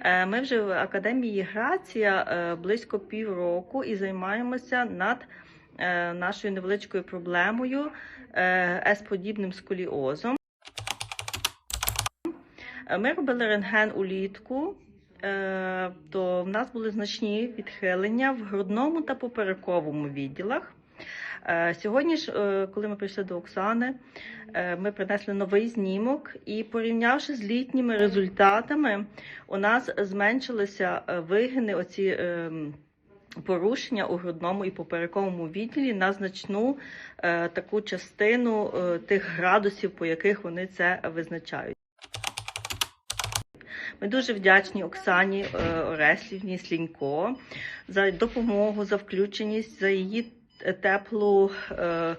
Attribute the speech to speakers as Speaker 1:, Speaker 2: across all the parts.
Speaker 1: Е, Ми вже в академії Грація е, близько півроку і займаємося над е, нашою невеличкою проблемою С-подібним сколіозом. Ми робили рентген улітку, то в нас були значні відхилення в грудному та поперековому відділах. Е, Сьогодні ж, е, коли ми прийшли до Оксани, е, ми принесли новий знімок і порівнявши з літніми результатами, у нас зменшилися вигини, оці ем, порушення у грудному і поперековому відділі на значну таку частину тих градусів, по яких вони це визначають. Ми дуже вдячні Оксані е, Ореслівні Слінько за допомогу, за включеність, за її теплу е,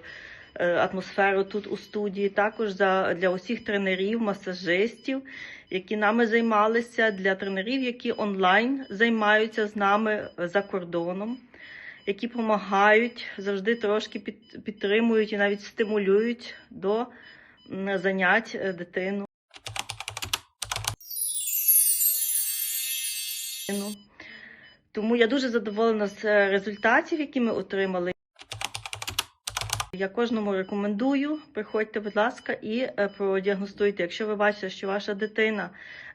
Speaker 1: е, атмосферу тут у студії. Також для усіх тренерів, масажистів, які нами займалися, для тренерів, які онлайн займаються з нами е, за кордоном. Які допомагають, завжди трошки під, підтримують і навіть стимулюють до занять дитину. Тому я дуже задоволена з результатів, які ми отримали. Я кожному рекомендую, приходьте, будь ласка, і е, продіагностуйте. Якщо ви бачите, що ваша дитина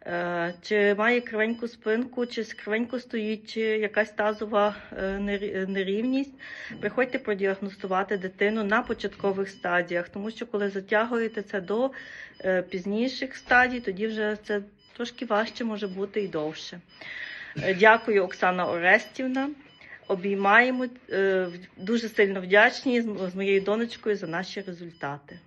Speaker 1: е, чи має кривеньку спинку, чи кривенько стоїть, чи якась тазова е, нерівність, приходьте продіагностувати дитину на початкових стадіях, тому що коли затягуєте це до пізніших стадій, тоді вже це трошки важче може бути і довше. Дякую, Оксана Орестівна. Обіймаємо е, дуже сильно вдячні з моєю донечкою за наші результати.